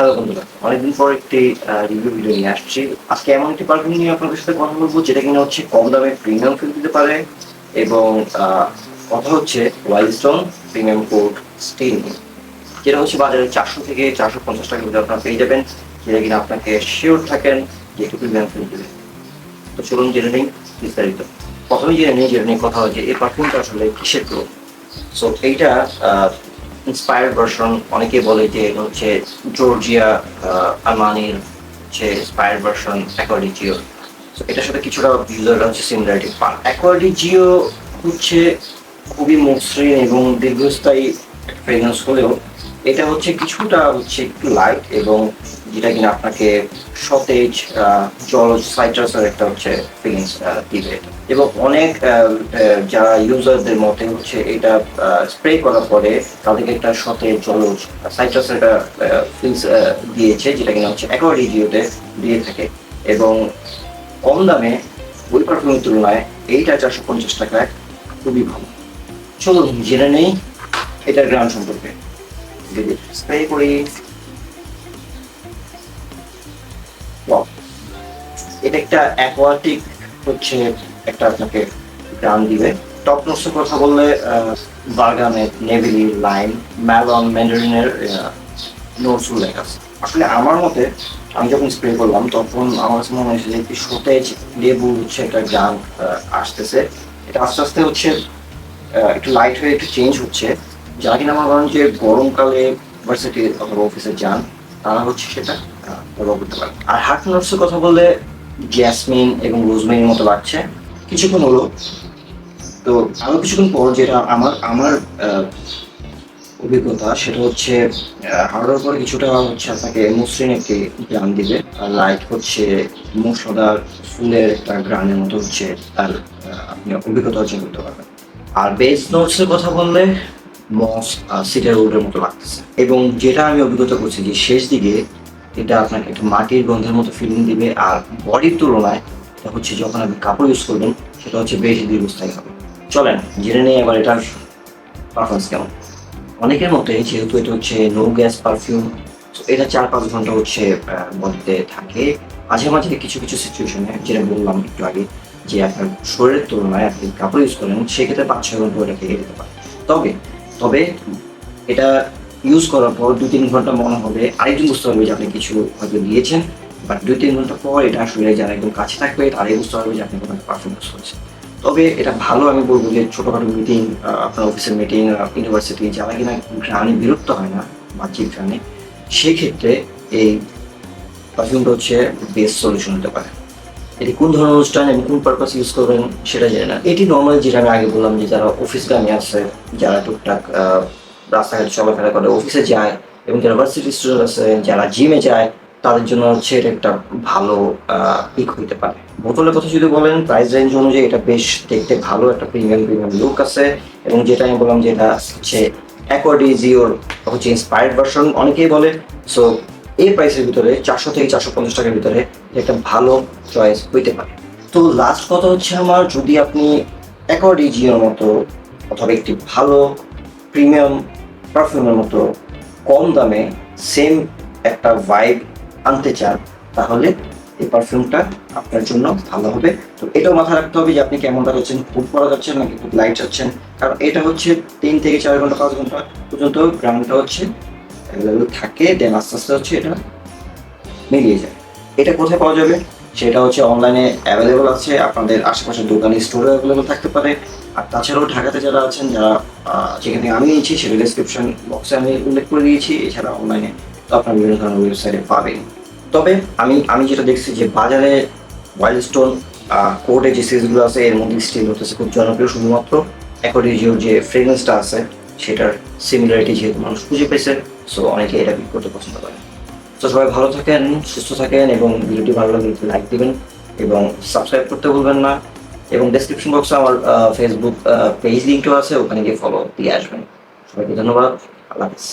Hello বন্ধুরা, অনেকদিন পর একটি রিভিউ ভিডিও নিয়ে আসছি। আজকে এমন একটি পারফিউম নিয়ে আপনাদের সাথে কথা বলব, যেটা কিনা হচ্ছে কম দামে প্রিমিয়াম ফিল দিতে পারে এবং কথা হচ্ছে ওয়াইল্ড প্রিমিয়াম কোট স্টিল যেটা হচ্ছে বাজারে চারশো থেকে চারশো পঞ্চাশ টাকার মধ্যে আপনারা পেয়ে যাবেন, যেটা কিনা আপনাকে শিওর থাকেন যে একটু প্রিমিয়াম ফিল দেবে। তো চলুন জেনে নিই বিস্তারিত। প্রথমে জেনে নিই যেটা নিয়ে কথা যে এই পারফিউমটা আসলে কিসের প্রো সো এইটা ইন্সপায়ার্ড ভার্সন অনেকে বলে যে এটা হচ্ছে জর্জিয়া আলমানির হচ্ছে ইন্সপায়ার্ড ভার্সন অ্যাকর্ডিজিও সো এটার সাথে কিছুটা ভিজুয়াল হচ্ছে সিমিলারিটি পান। অ্যাকর্ডিজিও হচ্ছে খুবই মসৃণ এবং দীর্ঘস্থায়ী ফ্রেগনেন্স হলেও এটা হচ্ছে কিছুটা হচ্ছে একটু লাইট এবং যেটা কিনা আপনাকে সতেজ জলজ সাইট্রাসের একটা হচ্ছে ফিলিংস দিবে। এবং অনেক যারা ইউজারদের মতে হচ্ছে এটা স্প্রে করার পরে তাদেরকে একটা সতেজ জলজ সাইট্রাসের একটা ফিলিংস দিয়েছে, যেটা কিনা হচ্ছে অ্যাকোয়ারিজিওতে দিয়ে থাকে। এবং কম দামে ওই পারফিউমের তুলনায় এইটা চারশো পঞ্চাশ টাকায় খুবই ভালো। চলুন, জেনে নেই, এটার গ্রাম সম্পর্কে। স্প্রে টপ নোটসের কথা বললে নেভিলি ম্যালন ম্যান্ডারিনের নোটস উল্লেখ আছে। আসলে আমার মতে, আমি যখন স্প্রে করলাম, তখন আমার কাছে মনে হয়েছে যে একটি সতেজ লেবু হচ্ছে একটা গ্রাম আসতেছে। এটা আস্তে আস্তে হচ্ছে একটু লাইট হয়ে একটু চেঞ্জ হচ্ছে। যারা কিনা যে গরমকালে ভার্সিটি অথবা অফিসে যান, তারা হচ্ছে সেটা ব্যবহার করতে পারে। আর হার্ট নোটসের কথা বললে জ্যাসমিন এবং রোজমেরির মতো লাগছে। কিছুক্ষণ হলো, তো আরও কিছুক্ষণ পর যেটা আমার আমার অভিজ্ঞতা, সেটা হচ্ছে হার্ডের পরে কিছুটা হচ্ছে আপনাকে মসৃণ একটি গ্রাম দিবে। আর লাইট হচ্ছে মশলাদার ফুলের একটা গ্রামের মতো হচ্ছে তার আপনি অভিজ্ঞতা অর্জন করতে পারবেন। আর বেস নোটসের কথা বললে মস সিটার উডের মতো লাগতেছে। এবং যেটা আমি অভিজ্ঞতা করছি যে শেষ দিকে এটা আপনাকে একটা মাটির গন্ধের মতো ফিলিং দিবে আর বডির তুলনায় এটা হচ্ছে যখন আপনি কাপড় ইউজ করবেন, সেটা হচ্ছে বেশি দীর্ঘস্থায়ী হবে। চলেন, জেনে নেই এবার এটার পারফরমেন্স কেমন। অনেকের মতে যেহেতু এটা হচ্ছে নো গ্যাস পারফিউম এটা চার পাঁচ ঘণ্টা হচ্ছে বডিতে থাকে। মাঝে মাঝে কিছু কিছু সিচুয়েশনে যেটা বললাম একটু আগে, যে আপনার শরীরের তুলনায় আপনি কাপড় ইউজ করেন সেক্ষেত্রে পাঁচ ছয় ঘণ্টা ওটা খেয়ে যেতে পারে তবে তবে এটা ইউজ করার পর দু তিন ঘণ্টা মনে হবে। আরেকজন বুঝতে পারবে যে আপনি কিছু হয়তো দিয়েছেন বাট দুই তিন ঘণ্টা পর এটা আসলে যারা একদম কাছে থাকবে, তারাই বুঝতে পারবে যে আপনি কোনো পারফিউম ইউজ করেছেন। তবে এটা ভালো আমি বলব যে ছোটোখাটো মিটিং আপনার অফিসের মিটিং ইউনিভার্সিটি যারা কিনা গ্রামে বিরক্ত হয় না বাহ্যিক গ্রামে সেক্ষেত্রে এই পারফিউমটা হচ্ছে বেস্ট সলিউশন হতে পারে। এটি কোন ধরনের অনুষ্ঠান এবং কোন পারপাস ইউজ করবেন সেটা জানি না। এটি নর্মাল যেটা আমি আগে বললাম যে যারা অফিস গামে আছে, যারা টুকটাক রাস্তাঘাটে চলাফেরা করে অফিসে যায় এবং যারা ভার্সিটি স্টুডেন্ট আছে, যারা জিমে যায়, তাদের জন্য হচ্ছে এটা একটা ভালো পিক হইতে পারে। বোতলের কথা যদি বলেন প্রাইস রেঞ্জ অনুযায়ী এটা বেশ দেখতে ভালো, একটা প্রিমিয়াম প্রিমিয়াম লুক আছে এবং যেটা আমি বললাম যে এটা হচ্ছে অ্যাকোয়াডিজিওর হচ্ছে ইন্সপায়ার্ড ভার্সন অনেকেই বলে। সো এই প্রাইসের ভিতরে চারশো থেকে চারশো পঞ্চাশ টাকার ভিতরে একটা ভালো চয়েস হইতে পারে। তো লাস্ট কথা হচ্ছে আমার, যদি আপনি অ্যাকর্ডিজিওর মতো অথবা একটি ভালো প্রিমিয়াম পারফিউমের মতো কম দামে সেম একটা ভাইব আনতে চান, তাহলে এই পারফিউমটা আপনার জন্য ভালো হবে। তো এটাও মাথায় রাখতে হবে যে আপনি কেমনটা হচ্ছেন ফুড পরা যাচ্ছেন নাকি খুব লাইট যাচ্ছেন কারণ এটা হচ্ছে তিন থেকে চার ঘণ্টা, পাঁচ ঘণ্টা পর্যন্ত গ্রাউন্ডটা হচ্ছে অ্যাভেলেবল থাকে দেন আস্তে আস্তে হচ্ছে এটা মিলিয়ে যায়। এটা কোথায় পাওয়া যাবে? সেটা হচ্ছে অনলাইনে অ্যাভেলেবেল আছে, আপনাদের আশেপাশের দোকানে স্টোরে অ্যাভেলেবল থাকতে পারে। আর তাছাড়াও ঢাকাতে যারা আছেন, যারা যেখানে আমি নিয়েছি সেটা ডিসক্রিপশন বক্সে আমি উল্লেখ করে দিয়েছি। এছাড়া অনলাইনে তো আপনার বিভিন্ন ধরনের ওয়েবসাইটে পাবেন। তবে আমি আমি যেটা দেখছি যে বাজারে ওয়াইল্ড স্টোন কোর্টে যে সিরিজগুলো আছে, এর মধ্যে স্টিল হতেছে খুব জনপ্রিয়। শুধুমাত্র অ্যাকোডিজিওর যে ফ্রেগনেন্সটা আছে, সেটার সিমিলারিটি যেহেতু মানুষ খুঁজে পেয়েছে সো অনেকে এটা বিট করতে পছন্দ করে তো সবাই ভালো থাকেন, সুস্থ থাকেন এবং ভিডিওটি ভালো লাগলে লাইক দিবেন এবং সাবস্ক্রাইব করতে ভুলবেন না এবং ডেসক্রিপশন বক্সে আমার ফেসবুক পেজ লিঙ্কও আছে, ওখানে গিয়ে ফলো দিয়ে আসবেন। সবাইকে ধন্যবাদ। আল্লাহ হাফিজ।